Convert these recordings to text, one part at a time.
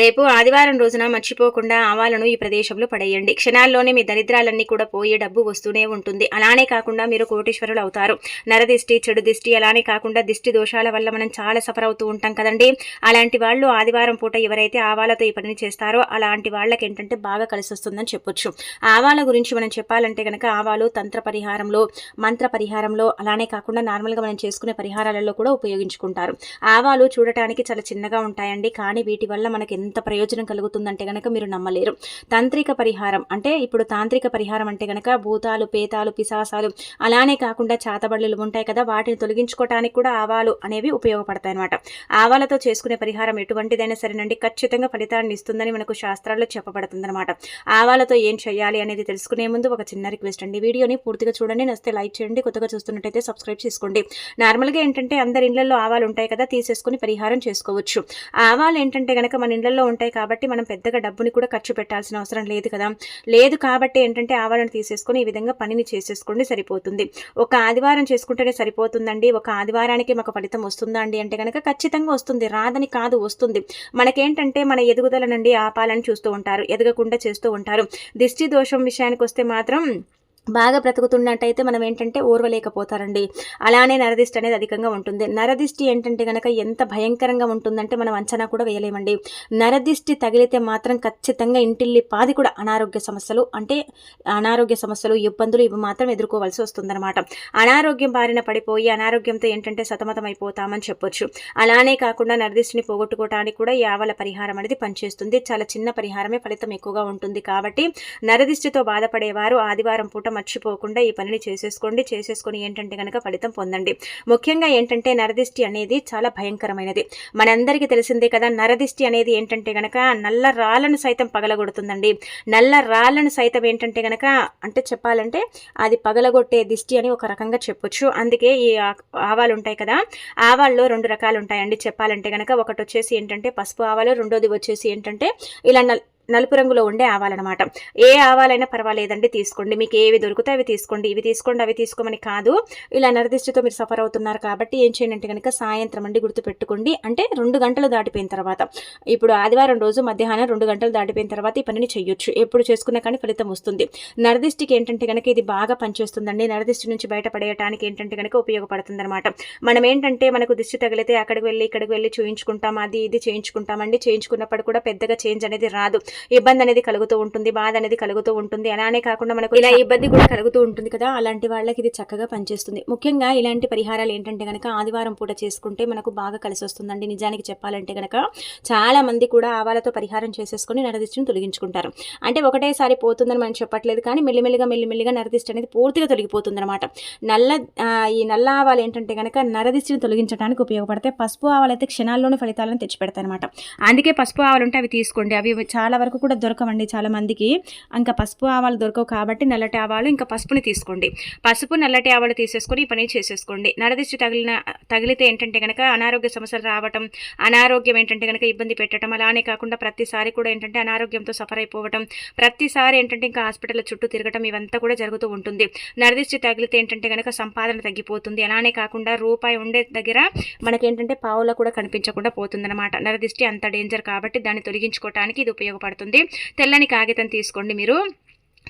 రేపు ఆదివారం రోజున మర్చిపోకుండా ఆవాలను ఈ ప్రదేశంలో పడేయండి. క్షణాల్లోనే మీ దరిద్రాలన్నీ కూడా పోయే డబ్బు వస్తూనే ఉంటుంది. అలానే కాకుండా మీరు కోటీశ్వరులు అవుతారు. నరదిష్టి చెడు దిష్టి అలానే కాకుండా దిష్టి దోషాల వల్ల మనం చాలా సఫర్ అవుతూ ఉంటాం కదండి. అలాంటి వాళ్ళు ఆదివారం పూట ఎవరైతే ఆవాలతో ఈ పనిని చేస్తారో అలాంటి వాళ్ళకి ఏంటంటే బాగా కలిసి వస్తుందని చెప్పొచ్చు. ఆవాల గురించి మనం చెప్పాలంటే కనుక ఆవాలు తంత్ర పరిహారంలో మంత్ర పరిహారంలో అలానే కాకుండా నార్మల్గా మనం చేసుకునే పరిహారాలలో కూడా ఉపయోగించుకుంటారు. ఆవాలు చూడటానికి చాలా చిన్నగా ఉంటాయండి. కానీ వీటి వల్ల మనకి ఎంత ప్రయోజనం కలుగుతుందంటే కనుక మీరు నమ్మలేరు. తాంత్రిక పరిహారం అంటే ఇప్పుడు తాంత్రిక పరిహారం అంటే కనుక భూతాలు పేతాలు పిశాసాలు అలానే కాకుండా చాతబడులు ఉంటాయి కదా వాటిని తొలగించుకోవటానికి కూడా ఆవాలు అనేవి ఉపయోగపడతాయి అనమాట ఆవాలతో చేసుకునే పరిహారం ఎటువంటిదైనా సరేనండి ఖచ్చితంగా ఫలితాన్ని ఇస్తుందని మనకు శాస్త్రాల్లో చెప్పబడుతుందన్నమాట. ఆవాలతో ఏం చేయాలి అనేది తెలుసుకునే ముందు ఒక చిన్న రిక్వెస్ట్ అండి. వీడియోని పూర్తిగా చూడండి నస్తే లైక్ చేయండి కొత్తగా చూస్తున్నట్టయితే సబ్స్క్రైబ్ చేసుకోండి. నార్మల్గా ఏంటంటే అందరి ఇళ్ళలో ఆవాలు ఉంటాయి కదా తీసేసుకుని పరిహారం చేసుకోవచ్చు. ఆవాలు ఏంటంటే కనుక మన ఇళ్ళలో ఉంటాయి కాబట్టి మనం పెద్దగా డబ్బుని కూడా ఖర్చు పెట్టాల్సిన అవసరం లేదు కదా. లేదు కాబట్టి ఏంటంటే ఆవాలను తీసేసుకొని ఈ విధంగా పనిని చేసేసుకోండి సరిపోతుంది. ఒక ఆదివారం చేసుకుంటేనే సరిపోతుందండి. ఒక ఆదివారానికి మాకు ఫలితం వస్తుందా అండి అంటే కనుక ఖచ్చితంగా వస్తుంది. రాదని కాదు వస్తుంది. మనకేంటంటే మన ఎదుగుదల నుండి ఆపాలని చూస్తూ ఉంటారు ఎదగకుండా చేస్తూ ఉంటారు. దిష్టి దోషం విషయానికి వస్తే మాత్రం బాగా బ్రతుకుతున్నట్టయితే మనం ఏంటంటే ఓర్వలేకపోతారండి. అలానే నరదిష్టి అనేది అధికంగా ఉంటుంది. నరదిష్టి ఏంటంటే కనుక ఎంత భయంకరంగా ఉంటుందంటే మనం అంచనా కూడా వేయలేమండి. నరదిష్టి తగిలితే మాత్రం ఖచ్చితంగా ఇంటిల్లి పాది కూడా అనారోగ్య సమస్యలు అంటే అనారోగ్య సమస్యలు ఇబ్బందులు ఇవి మాత్రం ఎదుర్కోవాల్సి వస్తుందన్నమాట. అనారోగ్యం బారిన పడిపోయి అనారోగ్యంతో ఏంటంటే సతమతం అయిపోతామని చెప్పొచ్చు. అలానే కాకుండా నరదిష్టిని పోగొట్టుకోవడానికి కూడా ఈ ఆవల పరిహారం అనేది పనిచేస్తుంది. చాలా చిన్న పరిహారమే ఫలితం ఎక్కువగా ఉంటుంది కాబట్టి నరదిష్టితో బాధపడేవారు ఆదివారం పూట మర్చిపోకుండా ఈ పనిని చేసేసుకోండి. చేసేసుకొని ఏంటంటే కనుక ఫలితం పొందండి. ముఖ్యంగా ఏంటంటే నరదిష్టి అనేది చాలా భయంకరమైనది. మనందరికీ తెలిసిందే కదా నరదిష్టి అనేది ఏంటంటే గనక నల్ల రాళ్ళను సైతం పగలగొడుతుందండి. నల్ల రాళ్ళను సైతం ఏంటంటే గనక అంటే చెప్పాలంటే అది పగలగొట్టే దిష్టి అని ఒక రకంగా చెప్పొచ్చు. అందుకే ఈ ఆవాలు ఉంటాయి కదా ఆవాల్లో రెండు రకాలు ఉంటాయండి చెప్పాలంటే గనక ఒకటి వచ్చేసి ఏంటంటే పసుపు ఆవాలు రెండోది వచ్చేసి ఏంటంటే ఇలా నలుపు రంగులో ఉండే ఆవాలన్నమాట. ఏ ఆవాలైనా పర్వాలేదండి తీసుకోండి. మీకు ఏవి దొరుకుతాయి అవి తీసుకోండి. ఇవి తీసుకోండి అవి తీసుకోమని కాదు. ఇలా నరదిష్టితో మీరు సఫర్ అవుతున్నారు కాబట్టి ఏం చేయండి అంటే కనుక సాయంత్రం అండి గుర్తుపెట్టుకోండి. అంటే రెండు గంటలు దాటిపోయిన తర్వాత. ఇప్పుడు ఆదివారం రోజు మధ్యాహ్నం రెండు గంటలు దాటిపోయిన తర్వాత ఈ పనిని చేయొచ్చు ఎప్పుడు చేసుకున్నా కానీ ఫలితం వస్తుంది. నరదిష్టికి ఏంటంటే కనుక ఇది బాగా పనిచేస్తుందండి. నరదిష్టి నుంచి బయటపడేయడానికి ఏంటంటే కనుక ఉపయోగపడుతుంది అనమాట మనం ఏంటంటే మనకు దిష్టి తగిలితే అక్కడికి వెళ్ళి ఇక్కడికి వెళ్ళి చూయించుకుంటాం అది ఇది చేయించుకుంటామండి. చేయించుకున్నప్పుడు కూడా పెద్దగా చేంజ్ అనేది రాదు. ఇబ్బంది అనేది కలుగుతూ ఉంటుంది బాధ అనేది కలుగుతూ ఉంటుంది అలానే కాకుండా మనకు ఇలా ఇబ్బంది కూడా కలుగుతూ ఉంటుంది కదా అలాంటి వాళ్ళకి ఇది చక్కగా పనిచేస్తుంది. ముఖ్యంగా ఇలాంటి పరిహారాలు ఏంటంటే కనుక ఆదివారం పూట చేసుకుంటే మనకు బాగా కలిసి వస్తుందండి. నిజానికి చెప్పాలంటే కనుక చాలా మంది కూడా ఆవాలతో పరిహారం చేసేసుకొని నరదిష్టిని తొలగించుకుంటారు. అంటే ఒకటేసారి పోతుందని మనం చెప్పట్లేదు కానీ మెల్లిమెల్లిగా మెల్లిమెల్లిగా నరదిష్టి అనేది పూర్తిగా తొలగిపోతుంది అనమాట నల్ల ఈ నల్ల ఆవాలు ఏంటంటే కనుక నరదిష్టిని తొలగించడానికి ఉపయోగపడతాయి. పసుపు ఆవాలు అయితే క్షణాల్లోనే ఫలితాలను తెచ్చిపెడతాయి అనమాట అందుకే పసుపు ఆవాలు ఉంటే అవి తీసుకోండి. అవి చాలా వరకు కూడా దొరకవండి చాలా మందికి ఇంకా పసుపు ఆవాలు దొరకవు కాబట్టి నల్లటి ఆవాలు ఇంకా పసుపుని తీసుకోండి. పసుపు నల్లటి ఆవాలు తీసేసుకొని ఈ పని చేసేసుకోండి. నరదిష్టి తగిలిన తగిలితే ఏంటంటే కనుక అనారోగ్య సమస్యలు రావటం అనారోగ్యం ఏంటంటే కనుక ఇబ్బంది పెట్టడం అలానే కాకుండా ప్రతిసారి కూడా ఏంటంటే అనారోగ్యంతో సఫర్ అయిపోవటం ప్రతిసారి ఏంటంటే ఇంకా హాస్పిటల్ చుట్టూ తిరగటం ఇవంతా కూడా జరుగుతూ ఉంటుంది. నరదిష్టి తగిలితే ఏంటంటే కనుక సంపాదన తగ్గిపోతుంది. అలానే కాకుండా రూపాయి ఉండే దగ్గర మనకేంటంటే పావులో కూడా కనిపించకుండా పోతుందన్నమాట. నరదిష్టి అంత డేంజర్ కాబట్టి దాన్ని తొలగించుకోవడానికి ఇది ఉపయోగపడుతుంది. అవుతుంది తెల్లని కాగితం తీసుకోండి మీరు.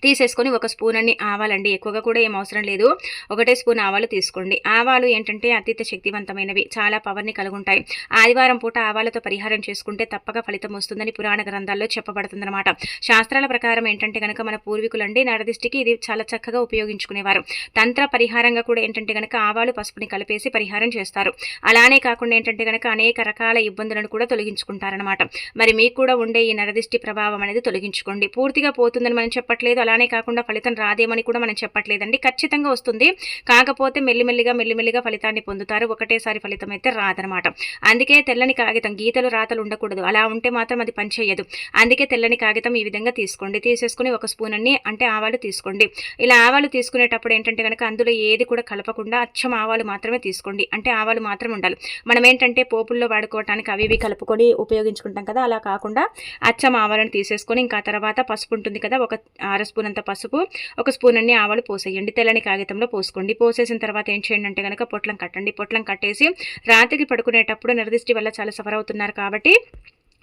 తీసేసుకొని ఒక స్పూన్ అన్ని ఆవాలండి. ఎక్కువగా కూడా ఏం అవసరం లేదు. ఒకటే స్పూన్ ఆవాలు తీసుకోండి. ఆవాలు ఏంటంటే అత్యంత శక్తివంతమైనవి. చాలా పవర్ని కలుగుంటాయి. ఆదివారం పూట ఆవాలతో పరిహారం చేసుకుంటే తప్పక ఫలితం వస్తుందని పురాణ గ్రంథాల్లో చెప్పబడుతుందన్నమాట. శాస్త్రాల ప్రకారం ఏంటంటే కనుక మన పూర్వీకులండి నరదిష్టికి ఇది చాలా చక్కగా ఉపయోగించుకునేవారు. తంత్ర పరిహారంగా కూడా ఏంటంటే కనుక ఆవాలు పసుపుని కలిపేసి పరిహారం చేస్తారు. అలానే కాకుండా ఏంటంటే కనుక అనేక రకాల ఇబ్బందులను కూడా తొలగించుకుంటారనమాట మరి మీకు కూడా ఉండే ఈ నరదిష్టి ప్రభావం అనేది తొలగించుకోండి. పూర్తిగా పోతుందని మనం చెప్పట్లేదు. అలానే కాకుండా ఫలితం రాదేమని కూడా మనం చెప్పట్లేదండి. ఖచ్చితంగా వస్తుంది. కాకపోతే మెల్లిమెల్లిగా మెల్లిమెల్లిగా ఫలితాన్ని పొందుతారు. ఒకటేసారి ఫలితం అయితే రాదనమాట. అందుకే తెల్లని కాగితం గీతలు రాతలు ఉండకూడదు. అలా ఉంటే మాత్రం అది పనిచేయదు. అందుకే తెల్లని కాగితం ఈ విధంగా తీసుకోండి. తీసేసుకుని ఒక స్పూన్ అన్ని అంటే ఆవాలు తీసుకోండి. ఇలా ఆవాలు తీసుకునేటప్పుడు ఏంటంటే కనుక అందులో ఏది కూడా కలపకుండా అచ్చం ఆవాలు మాత్రమే తీసుకోండి. అంటే ఆవాలు మాత్రం ఉండాలి. మనం ఏంటంటే పోపుల్లో వాడుకోవటానికి అవి ఇవి కలుపుకొని ఉపయోగించుకుంటాం కదా అలా కాకుండా అచ్చం ఆవాలను తీసేసుకొని ఇంకా తర్వాత పసుపు ఉంటుంది కదా ఒక అర స్పూన్ అంత పసుపు ఒక స్పూన్ అన్ని ఆవాలు పోసేయండి. తెల్లని కాగితంలో పోసుకోండి. పోసేసిన తర్వాత ఏం చేయండి అంటే కనుక పొట్లం కట్టండి. పొట్లం కట్టేసి రాత్రికి పడుకునేటప్పుడు నిర్దిష్టి వల్ల చాలా సఫర్ అవుతున్నారు కాబట్టి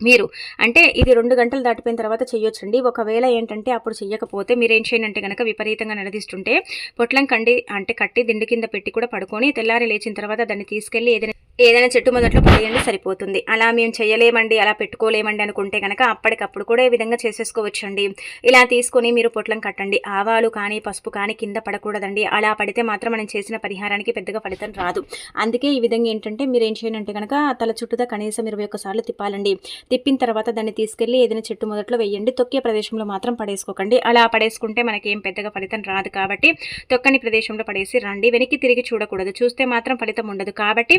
మీరు అంటే ఇది రెండు గంటలు దాటిపోయిన తర్వాత చేయొచ్చండి ఒకవేళ ఏంటంటే అప్పుడు చేయకపోతే మీరు ఏం చేయండి కనుక విపరీతంగా నిలదీస్తుంటే పొట్లం కండి అంటే కట్టి దిండు కింద పెట్టి కూడా పడుకొని తెల్లారి లేచిన తర్వాత దాన్ని తీసుకెళ్ళి ఏదైనా ఏదైనా చెట్టు మొదట్లో పడేయండి సరిపోతుంది. అలా మేము చేయలేమండి అలా పెట్టుకోలేమండి అనుకుంటే కనుక అప్పటికప్పుడు కూడా ఈ విధంగా చేసేసుకోవచ్చండి. ఇలా తీసుకొని మీరు పొట్లం కట్టండి. ఆవాలు కానీ పసుపు కానీ కింద పడకూడదండి. అలా పడితే మాత్రం మనం చేసిన పరిహారానికి పెద్దగా ఫలితం రాదు. అందుకే ఈ విధంగా ఏంటంటే మీరు ఏం చేయాలంటే కనుక తల చుట్టూతా కనీసం ఇరవై ఒక్కసార్లు తిప్పాలండి. తిప్పిన తర్వాత దాన్ని తీసుకెళ్ళి ఏదైనా చెట్టు మొదట్లో వేయండి. తొక్కే ప్రదేశంలో మాత్రం పడేసుకోకండి. అలా పడేసుకుంటే మనకేం పెద్దగా ఫలితం రాదు కాబట్టి తొక్కని ప్రదేశంలో పడేసి రండి. వెనక్కి తిరిగి చూడకూడదు. చూస్తే మాత్రం ఫలితం ఉండదు. కాబట్టి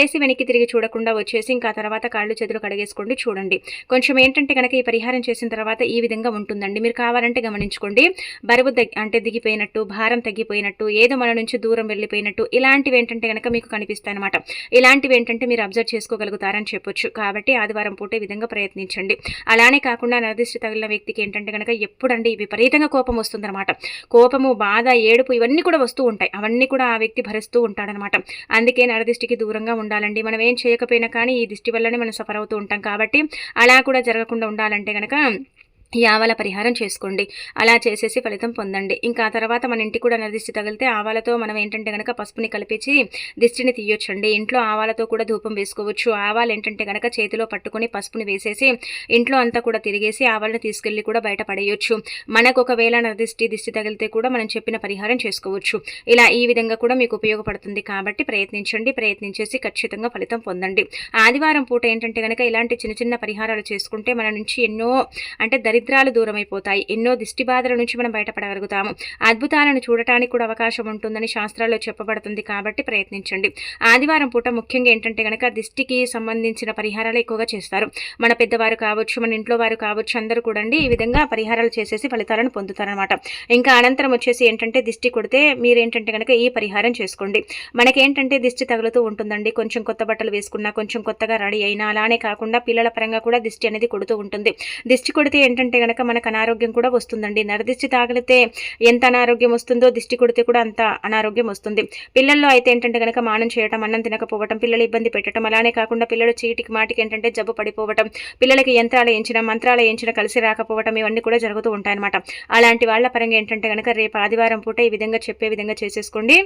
పడేసి వెనక్కి తిరిగి చూడకుండా వచ్చేసి ఇంకా తర్వాత కాళ్ళు చేతులు కడిగేసుకోండి చూడండి. కొంచెం ఏంటంటే కనుక ఈ పరిహారం చేసిన తర్వాత ఈ విధంగా ఉంటుందండి. మీరు కావాలంటే గమనించుకోండి. బరువు అంటే దిగిపోయినట్టు భారం తగ్గిపోయినట్టు ఏదో మన నుంచి దూరం వెళ్ళిపోయినట్టు ఇలాంటివి ఏంటంటే కనుక మీకు కనిపిస్తాయి అనమాట ఇలాంటివి ఏంటంటే మీరు అబ్జర్వ్ చేసుకోగలుగుతారని చెప్పొచ్చు. కాబట్టి ఆదివారం పూట ఈ విధంగా ప్రయత్నించండి. అలానే కాకుండా నరదిష్టి తగిలిన వ్యక్తికి ఏంటంటే కనుక ఎప్పుడండి విపరీతంగా కోపం వస్తుందన్నమాట. కోపము బాధ ఏడుపు ఇవన్నీ కూడా వస్తూ ఉంటాయి. అవన్నీ కూడా ఆ వ్యక్తి భరిస్తూ ఉంటాడనమాట అందుకే నరదిష్టికి దూరంగా ఉండాలండి. మనం ఏం చేయకపోయినా కానీ ఈ దిష్టి వల్లనే మనం సఫర్ అవుతూ ఉంటాం కాబట్టి అలా కూడా జరగకుండా ఉండాలంటే కనుక ఈ పరిహారం చేసుకోండి. అలా చేసేసి ఫలితం పొందండి. ఇంకా తర్వాత మన ఇంటికి కూడా నరదిష్టి తగిలితే ఆవాలతో మనం ఏంటంటే కనుక పసుపుని కలిపించి దిష్టిని తీయొచ్చండి. ఇంట్లో ఆవాలతో కూడా ధూపం వేసుకోవచ్చు. ఆవాలు ఏంటంటే కనుక చేతిలో పట్టుకొని పసుపుని వేసేసి ఇంట్లో అంతా కూడా తిరిగేసి ఆవాలను తీసుకెళ్ళి కూడా బయట పడేయొచ్చు. మనకు ఒకవేళ నరదిష్టి దిష్టి తగిలితే కూడా మనం చెప్పిన పరిహారం చేసుకోవచ్చు. ఇలా ఈ విధంగా కూడా మీకు ఉపయోగపడుతుంది కాబట్టి ప్రయత్నించండి. ప్రయత్నించేసి ఖచ్చితంగా ఫలితం పొందండి. ఆదివారం పూట ఏంటంటే కనుక ఇలాంటి చిన్న చిన్న పరిహారాలు చేసుకుంటే మన నుంచి ఎన్నో అంటే దరి దరిద్రాలు దూరమైపోతాయి. ఎన్నో దిష్టి బాధల నుంచి మనం బయటపడగలుగుతాము. అద్భుతాలను చూడటానికి కూడా అవకాశం ఉంటుందని శాస్త్రాల్లో చెప్పబడుతుంది కాబట్టి ప్రయత్నించండి. ఆదివారం పూట ముఖ్యంగా ఏంటంటే కనుక దిష్టికి సంబంధించిన పరిహారాలు ఎక్కువగా చేస్తారు. మన పెద్దవారు కావచ్చు మన ఇంట్లో వారు కావచ్చు అందరూ కూడా ఈ విధంగా పరిహారాలు చేసేసి ఫలితాలను పొందుతారనమాట ఇంకా అనంతరం వచ్చేసి ఏంటంటే దిష్టి కొడితే మీరేంటంటే కనుక ఈ పరిహారం చేసుకోండి. మనకేంటంటే దిష్టి తగులుతూ ఉంటుందండి. కొంచెం కొత్త బట్టలు వేసుకున్నా కొంచెం కొత్తగా రెడీ అయినా అలానే కాకుండా పిల్లల పరంగా కూడా దిష్టి అనేది కొడుతూ ఉంటుంది. దిష్టి కొడితే ఏంటంటే ఏంటంటే కనుక మనకు అనారోగ్యం కూడా వస్తుందండి. నరదిష్టి తాగితే ఎంత అనారోగ్యం వస్తుందో దిష్టి కొడితే కూడా అంత అనారోగ్యం వస్తుంది. పిల్లల్లో అయితే ఏంటంటే కనుక మానం చేయటం అన్నం తినకపోవటం పిల్లలు ఇబ్బంది పెట్టడం అలానే కాకుండా పిల్లలు చీటికి మాటికి ఏంటంటే జబ్బు పడిపోవటం పిల్లలకి యంత్రాలు ఎంచిన మంత్రాలు ఎంచిన కలిసి రాకపోవటం ఇవన్నీ కూడా జరుగుతూ ఉంటాయన్నమాట. అలాంటి వాళ్ళ పరంగా ఏంటంటే కనుక రేపు ఆదివారం పూట ఈ విధంగా చెప్పే విధంగా చేసేసుకోండి.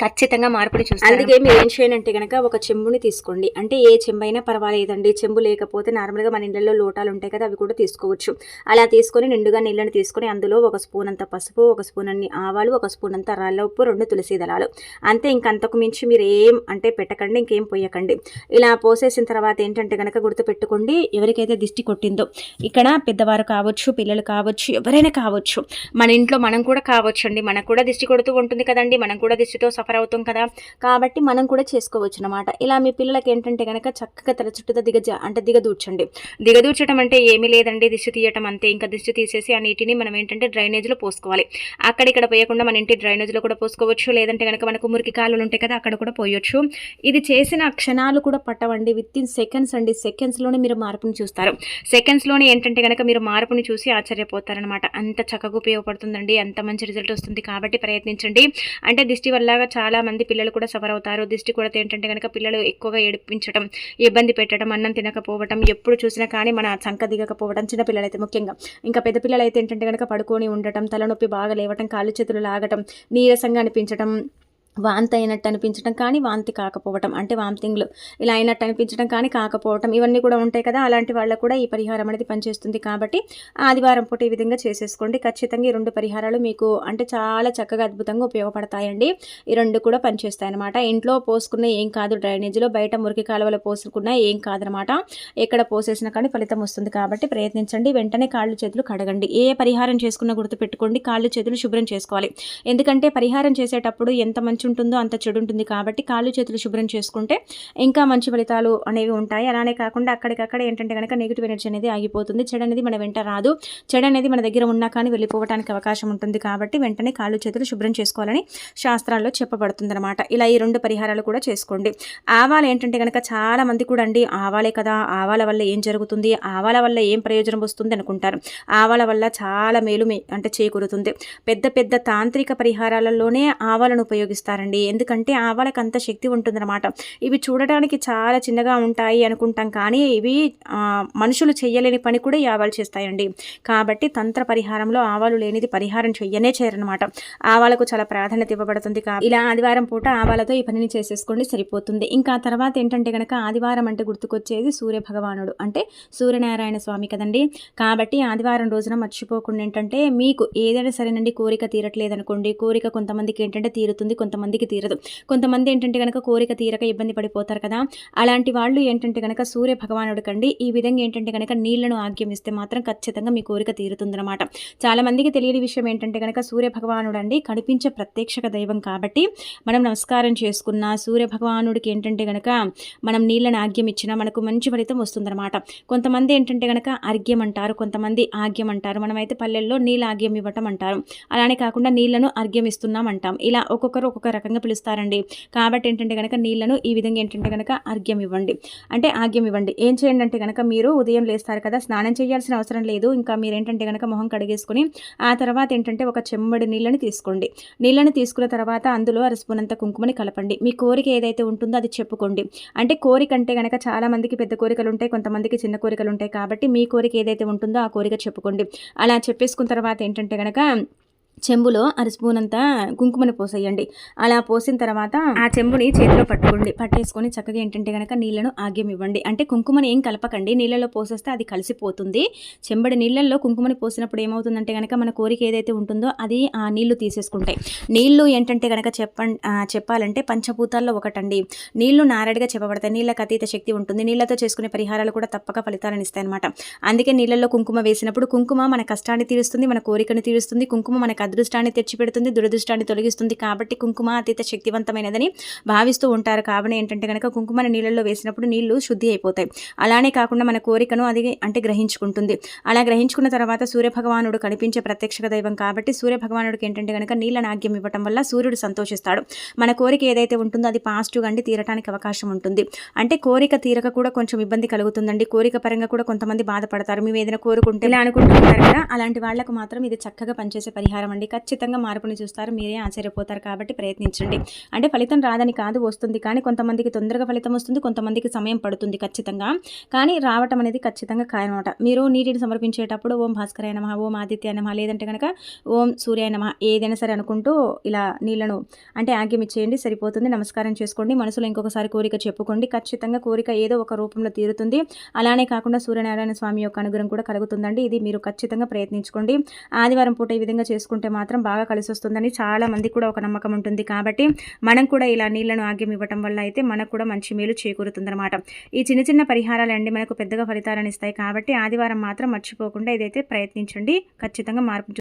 ఖచ్చితంగా మార్పుని చూస్తారు అందుకే మీరు ఏం చేయండి అంటే కనుక ఒక చెంబుని తీసుకోండి. అంటే ఏ చెంబు అయినా పర్వాలేదండి. చెంబు లేకపోతే నార్మల్గా మన ఇళ్ళల్లో లోటాలు ఉంటాయి కదా అవి కూడా తీసుకోవచ్చు. అలా తీసుకొని నిండుగా నీళ్ళని తీసుకొని అందులో ఒక స్పూన్ అంత పసుపు ఒక స్పూన్ అన్ని ఆవాలు ఒక స్పూన్ అంత రాళ్ళ ఉప్పు రెండు తులసి దళాలు. అంతే ఇంకంతకు మించి మీరు ఏం అంటే పెట్టకండి ఇంకేం పోయకండి. ఇలా పోసేసిన తర్వాత ఏంటంటే కనుక గుర్తుపెట్టుకోండి ఎవరికైతే దిష్టి కొట్టిందో. ఇక్కడ పెద్దవారు కావచ్చు పిల్లలు కావచ్చు ఎవరైనా కావచ్చు. మన ఇంట్లో మనం కూడా కావచ్చు అండి మనకు కూడా దిష్టి కొడుతూ ఉంటుంది కదండి. మనం కూడా దిష్టితో సఫర్ అవుతాం కదా. కాబట్టి మనం కూడా చేసుకోవచ్చు అనమాట ఇలా మీ పిల్లలకి ఏంటంటే కనుక చక్కగా తల దిగజ అంటే దిగదూర్చండి దిగదూర్చడం అంటే ఏమీ లేదండి. దిష్టి తీయటం అంతే. ఇంకా దిష్టి తీసేసి ఆ నీటిని మనం ఏంటంటే డ్రైనేజ్లో పోసుకోవాలి. అక్కడిక్కడ పోయకుండా మన ఇంటి డ్రైనేజ్లో కూడా పోసుకోవచ్చు. లేదంటే కనుక మనకు మురికి కాలువలు ఉంటాయి కదా అక్కడ కూడా పోయొచ్చు. ఇది చేసిన క్షణాలు కూడా పట్టవండి. విత్ ఇన్ సెకండ్స్ అండి. సెకండ్స్లోనే మీరు మార్పుని చూస్తారు. సెకండ్స్లోనే ఏంటంటే కనుక మీరు మార్పుని చూసి ఆశ్చర్యపోతారనమాట. అంత చక్కగా ఉపయోగపడుతుందండి. అంత మంచి రిజల్ట్ వస్తుంది. కాబట్టి ప్రయత్నించండి. అంటే దిష్టి వల్ల చాలా మంది పిల్లలు కూడా సఫర్ అవుతారు. దిష్టి కొడితే ఏంటంటే కనుక పిల్లలు ఎక్కువగా ఏడిపించడం ఇబ్బంది పెట్టడం అన్నం తినకపోవడం ఎప్పుడు చూసినా కానీ మన చంక దిగకపోవడం చిన్నపిల్లలైతే ముఖ్యంగా. ఇంకా పెద్ద పిల్లలు అయితే ఏంటంటే కనుక పడుకొని ఉండటం తలనొప్పి బాగా లేవటం కాళ్ళు చేతులు లాగటం నీరసంగా అనిపించడం వాంతి అయినట్టు అనిపించడం కానీ వాంతి కాకపోవటం అంటే వాంతింగ్లు ఇలా అయినట్టు అనిపించడం కానీ కాకపోవటం ఇవన్నీ కూడా ఉంటాయి కదా. అలాంటి వాళ్ళకు కూడా ఈ పరిహారం అనేది పనిచేస్తుంది కాబట్టి ఆదివారం పూట ఈ విధంగా చేసేసుకోండి. ఖచ్చితంగా ఈ రెండు పరిహారాలు మీకు అంటే చాలా చక్కగా అద్భుతంగా ఉపయోగపడతాయండి. ఈ రెండు కూడా పనిచేస్తాయన్నమాట. ఇంట్లో పోసుకున్న ఏం కాదు డ్రైనేజీలో బయట మురికి కాలువలో పోసుకున్న ఏం కాదనమాట ఎక్కడ పోసేసినా కానీ ఫలితం వస్తుంది కాబట్టి ప్రయత్నించండి. వెంటనే కాళ్ళు చేతులు కడగండి. ఏ పరిహారం చేసుకున్న గుర్తుపెట్టుకోండి. కాళ్ళు చేతులు శుభ్రం చేసుకోవాలి. ఎందుకంటే పరిహారం చేసేటప్పుడు ఎంత మంచి మంచి ఉంటుందో అంత చెడు ఉంటుంది కాబట్టి కాళ్ళు చేతులు శుభ్రం చేసుకుంటే ఇంకా మంచి ఫలితాలు అనేవి ఉంటాయి. అలానే కాకుండా అక్కడికక్కడ ఏంటంటే కనుక నెగిటివ్ ఎనర్జీ అనేది ఆగిపోతుంది. చెడు అనేది మన వెంట రాదు. చెడు అనేది మన దగ్గర ఉన్నా కానీ వెళ్ళిపోవడానికి అవకాశం ఉంటుంది కాబట్టి వెంటనే కాళ్ళు చేతులు శుభ్రం చేసుకోవాలని శాస్త్రాల్లో చెప్పబడుతుందనమాట ఇలా ఈ రెండు పరిహారాలు కూడా చేసుకోండి. ఆవాలు ఏంటంటే కనుక చాలా మంది కూడా అండి ఆవాలే కదా ఆవాల వల్ల ఏం జరుగుతుంది ఆవాల వల్ల ఏం ప్రయోజనం వస్తుంది అనుకుంటారు. ఆవాల వల్ల చాలా మేలు అంటే చేకూరుతుంది. పెద్ద పెద్ద తాంత్రిక పరిహారాలలోనే ఆవాలను ఉపయోగిస్తారు. చేస్తారండి. ఎందుకంటే ఆవాలకు అంత శక్తి ఉంటుందన్నమాట. ఇవి చూడడానికి చాలా చిన్నగా ఉంటాయి అనుకుంటాం కానీ ఇవి మనుషులు చేయలేని పని కూడా ఈ ఆవాలు చేస్తాయండి. కాబట్టి తంత్ర పరిహారంలో ఆవాలు లేనిది పరిహారం చెయ్యనే చేయరనమాట ఆవాలకు చాలా ప్రాధాన్యత ఇవ్వబడుతుంది ఇలా ఆదివారం పూట ఆవాలతో ఈ పనిని చేసేసుకోండి సరిపోతుంది. ఇంకా తర్వాత ఏంటంటే కనుక ఆదివారం అంటే గుర్తుకొచ్చేది సూర్య భగవానుడు అంటే సూర్యనారాయణ స్వామి కదండి. కాబట్టి ఆదివారం రోజున మర్చిపోకుండా ఏంటంటే మీకు ఏదైనా సరేనండి కోరిక తీరట్లేదు అనుకోండి కోరిక కొంతమందికి ఏంటంటే తీరుతుంది కొంతమంది కొంతమందికి తీరదు. కొంతమంది ఏంటంటే కనుక కోరిక తీరక ఇబ్బంది పడిపోతారు కదా. అలాంటి వాళ్ళు ఏంటంటే కనుక సూర్య భగవానుడు కండి ఈ విధంగా ఏంటంటే కనుక నీళ్ళను ఆగ్యమిస్తే మాత్రం ఖచ్చితంగా మీ కోరిక తీరుతుందన్నమాట. చాలా మందికి తెలియని విషయం ఏంటంటే కనుక సూర్య భగవానుడు అండి కనిపించే ప్రత్యక్షక దైవం కాబట్టి మనం నమస్కారం చేసుకున్న సూర్య భగవానుడికి ఏంటంటే కనుక మనం నీళ్ళని ఆగ్యం ఇచ్చినా మనకు మంచి ఫలితం వస్తుందన్నమాట. కొంతమంది ఏంటంటే కనుక అర్ఘ్యం అంటారు కొంతమంది ఆగ్యం అంటారు మనమైతే పల్లెల్లో నీళ్ళ ఆగ్యం ఇవ్వటం అంటారు. అలానే కాకుండా నీళ్ళను అర్ఘ్యం ఇస్తున్నాం అంటాం ఇలా ఒక్కొక్కరు ఒక్కొక్క రకంగా పిలుస్తారండి. కాబట్టి ఏంటంటే కనుక నీళ్ళను ఈ విధంగా ఏంటంటే కనుక అర్ఘ్యం ఇవ్వండి. అంటే ఆగ్యం ఇవ్వండి. ఏం చేయండి అంటే కనుక మీరు ఉదయం లేస్తారు కదా స్నానం చేయాల్సిన అవసరం లేదు. ఇంకా మీరు ఏంటంటే కనుక మొహం కడిగేసుకుని ఆ తర్వాత ఏంటంటే ఒక చెమ్మడి నీళ్ళని తీసుకోండి. నీళ్ళని తీసుకున్న తర్వాత అందులో అరస్పునంత కుంకుమని కలపండి. మీ కోరిక ఏదైతే ఉంటుందో అది చెప్పుకోండి. అంటే కోరిక అంటే కనుక చాలా మందికి పెద్ద కోరికలు ఉంటాయి కొంతమందికి చిన్న కోరికలు ఉంటాయి. కాబట్టి మీ కోరిక ఏదైతే ఉంటుందో ఆ కోరిక చెప్పుకోండి. అలా చెప్పేసుకున్న తర్వాత ఏంటంటే కనుక చెంబులో అర స్పూన్ అంతా కుంకుమని పోసేయండి. అలా పోసిన తర్వాత ఆ చెంబుని చేతిలో పట్టుకోండి. పట్టేసుకొని చక్కగా ఏంటంటే కనుక నీళ్ళను ఆగ్యం ఇవ్వండి. అంటే కుంకుమని ఏం కలపకండి. నీళ్ళలో పోసేస్తే అది కలిసిపోతుంది. చెంబడి నీళ్ళల్లో కుంకుమని పోసినప్పుడు ఏమవుతుందంటే కనుక మన కోరిక ఏదైతే ఉంటుందో అది ఆ నీళ్ళు తీసేసుకుంటాయి. నీళ్ళు ఏంటంటే కనుక చెప్ప చెప్పాలంటే పంచభూతాల్లో ఒకటండి. నీళ్ళు నారడిగా చెప్పబడతాయి. నీళ్ళకి అతీత శక్తి ఉంటుంది. నీళ్ళతో చేసుకునే పరిహారాలు కూడా తప్పక ఫలితాలను ఇస్తాయి అనమాట అందుకే నీళ్ళల్లో కుంకుమ వేసినప్పుడు కుంకుమ మన కష్టాన్ని తీరుస్తుంది మన కోరికను తీరుస్తుంది. కుంకుమ మనకు అదృష్టాన్ని తెచ్చిపెడుతుంది దురదృష్టాన్ని తొలగిస్తుంది కాబట్టి కుంకుమ అతీత శక్తివంతమైనదని భావిస్తూ ఉంటారు. కాబట్టి ఏంటంటే కనుక కుంకుమని నీళ్ళల్లో వేసినప్పుడు నీళ్ళు శుద్ధి అయిపోతాయి. అలానే కాకుండా మన కోరికను అది అంటే గ్రహించుకుంటుంది. అలా గ్రహించుకున్న తర్వాత సూర్యభగవానుడు కనిపించే ప్రత్యక్ష దైవం కాబట్టి సూర్యభగవానుడికి ఏంటంటే కనుక నీళ్ళ నాగ్యం ఇవ్వటం వల్ల సూర్యుడు సంతోషిస్తాడు. మన కోరిక ఏదైతే ఉంటుందో అది పాజిటివ్గా అండి తీరటానికి అవకాశం ఉంటుంది. అంటే కోరిక తీరక కూడా కొంచెం ఇబ్బంది కలుగుతుందండి. కోరిక పరంగా కూడా కొంతమంది బాధపడతారు. మేము ఏదైనా కోరుకుంటే ఇలా అనుకుంటున్నారు కదా అలాంటి వాళ్ళకు మాత్రం ఇది చక్కగా పనిచేసే పరిహారం అండి ఖచ్చితంగా మార్పుని చూస్తారు. మీరే ఆశ్చర్యపోతారు కాబట్టి ప్రయత్నించండి. అంటే ఫలితం రాదని కాదు వస్తుంది. కానీ కొంతమందికి తొందరగా ఫలితం వస్తుంది కొంతమందికి సమయం పడుతుంది ఖచ్చితంగా. కానీ రావటం అనేది ఖచ్చితంగా ఖాయమన్నమాట మీరు నీటిని సమర్పించేటప్పుడు ఓం భాస్కరాయ నమ ఓం ఆదిత్య నమ లేదంటే కనుక ఓం సూర్యాయ నమ ఏదైనా సరే అనుకుంటూ ఇలా నీళ్ళను అంటే ఆగ్యం ఇచ్చేయండి. సరిపోతుంది. నమస్కారం చేసుకోండి. మనసులో ఇంకొకసారి కోరిక చెప్పుకోండి. ఖచ్చితంగా కోరిక ఏదో ఒక రూపంలో తీరుతుంది. అలానే కాకుండా సూర్యనారాయణ స్వామి యొక్క అనుగ్రహం కూడా కలుగుతుందండి. ఇది మీరు ఖచ్చితంగా ప్రయత్నించుకోండి. ఆదివారం పూట ఈ విధంగా చేసుకుంటే మాత్రం బాగా కలిసి వస్తుందని చాలామంది కూడా ఒక నమ్మకం ఉంటుంది. కాబట్టి మనం కూడా ఇలా నీళ్ళను ఆగ్యం ఇవ్వటం వల్ల అయితే మనకు కూడా మంచి మేలు చేకూరుతుందన్నమాట. ఈ చిన్న చిన్న పరిహారాలు అండి మనకు పెద్దగా ఫలితాలను ఇస్తాయి. కాబట్టి ఆదివారం మాత్రం మర్చిపోకుండా ఇదైతే ప్రయత్నించండి. ఖచ్చితంగా మార్పు